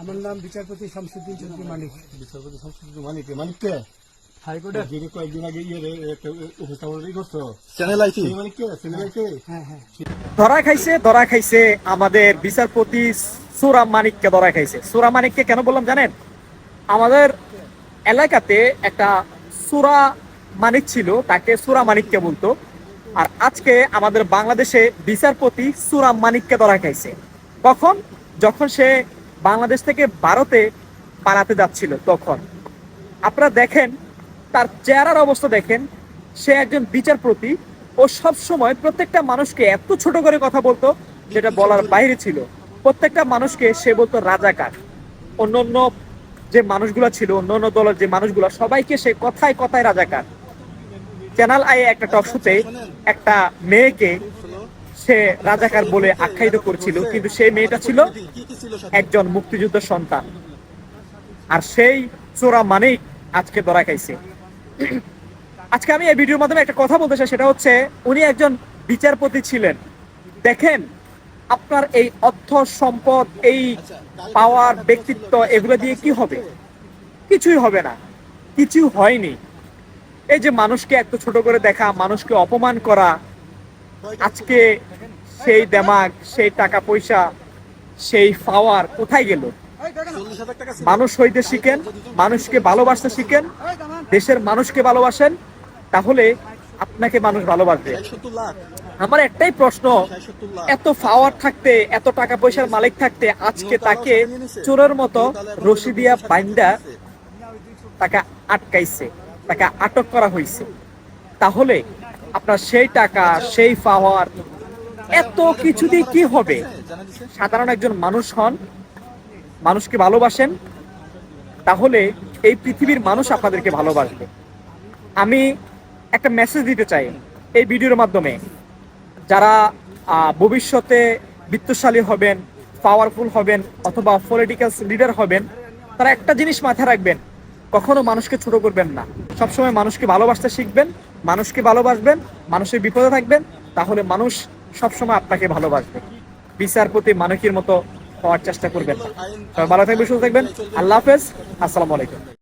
আমার নাম বিচারপতি শামসুদ্দিন চৌধুরী মানিক। বিচারপতি সংস্কৃতি মানিক। মানিককে হাইকোর্টের যিনি কয়েকদিন আগে ইয়ে করছ চ্যানেল আইটি? সেই মানিককে চ্যানেল আইতে হ্যাঁ হ্যাঁ। ধরা খাইছে ধরা খাইছে আমাদের বিচারপতি সুরা মানিককে ধরা খাইছে। সুরা মানিককে কেন বললাম জানেন? আমাদের এলাকাতে একটা সুরা মানিক ছিল তাকে সুরা মানিককে বলতো। আর আজকে আমাদের বাংলাদেশে বিচারপতি সুরা মানিককে ধরা খাইছে। কখন? যখন সে বাংলাদেশ থেকে ভারতে পালাতে যাচ্ছিল তখন। আপনারা দেখেন, তার চেহারার অবস্থা দেখেন, সে একজন বিচারপতি ও সব সময় প্রত্যেকটা মানুষকে এত ছোট করে কথা বলতো যেটা বলার বাইরে ছিল। প্রত্যেকটা মানুষকে সে বলতো রাজাকার। অন্য অন্য যে মানুষগুলো ছিল অন্য অন্য দলের যে মানুষগুলো, সবাইকে সে কথায় কথায় রাজাকার। চ্যানেল আই একটা টক শোতে একটা মেয়েকে সে রাজাকার বলে আখ্যায়িত করছিল, কিন্তু সেই মেয়েটা ছিল একজন মুক্তিযুদ্ধের সন্তান। আর সেই চোরা মানেই আজকে ধরা খাইছে। আজকে আমি এই ভিডিওর মাধ্যমে একটা কথা বলতে চাই, সেটা হচ্ছে উনি একজন বিচারপতি ছিলেন। দেখেন, আপনার এই অর্থ, সম্পদ, এই পাওয়ার, ব্যক্তিত্ব, এগুলো দিয়ে কি হবে? কিছুই হবে না। কিছু হয়নি। এই যে মানুষকে এত ছোট করে দেখা, মানুষকে অপমান করা, আজকে সেই দেমাগ, সেই টাকা পয়সা সেই পাওয়ার কোথায় গেল? মানুষ হইতে শিখেন, মানুষকে ভালোবাসতে শিখেন, দেশের মানুষকে ভালোবাসেন, তাহলে আপনাকে মানুষ ভালোবাসবে। আমার একটাই প্রশ্ন, এত পাওয়ার থাকতে, এত টাকা পয়সার মালিক থাকতে, আজকে তাকে চোরের মতো রশি দিয়া বাইন্দা তাকে আটকাইছে, তাকে আটক করা হয়েছে তাহলে আপনার সেই টাকা, সেই পাওয়ার এত কিছু দিয়ে কি হবে? সাধারণ একজন মানুষ হন, মানুষকে ভালোবাসেন, তাহলে এই পৃথিবীর মানুষ আপনাদেরকে ভালোবাসবে। আমি একটা মেসেজ দিতে চাই এই ভিডিওর মাধ্যমে। যারা ভবিষ্যতে বিত্তশালী হবেন পাওয়ারফুল হবেন, অথবা পলিটিক্যাল লিডার হবেন, তারা একটা জিনিস মাথায় রাখবেন, কখনো মানুষকে ছোট করবেন না। সবসময় মানুষকে ভালোবাসতে শিখবেন, মানুষকে ভালোবাসবেন, মানুষের বিপদে থাকবেন, তাহলে মানুষ সবসময় আপনাকে ভালোবাসবে। বিচারপতি মানকির মতো হওয়ার চেষ্টা করবেন না। ভালো থাকবেন, সুস্থ থাকবেন। আল্লাহ হাফেজ, আসসালামু আলাইকুম।